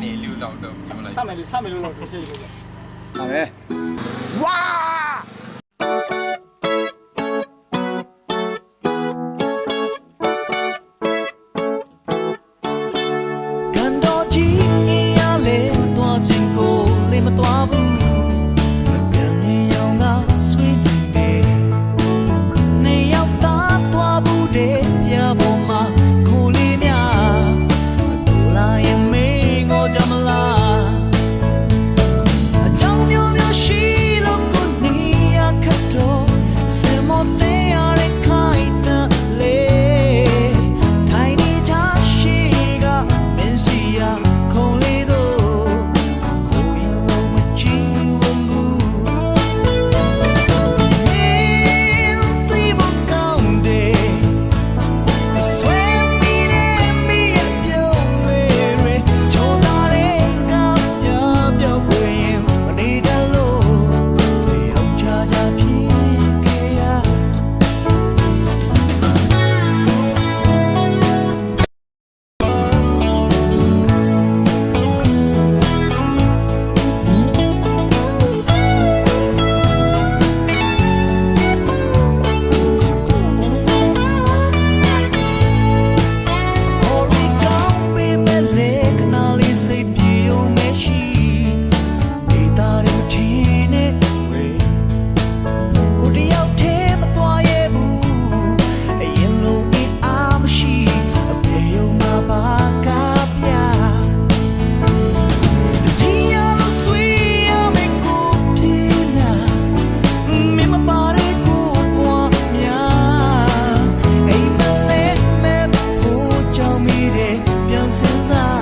မယ်လို့တော့တော့ပြောလိုက်စမယ်လို့စမယ်လို့တော့ပြောချင်တယ်ဒါပဲဝါ feels alive.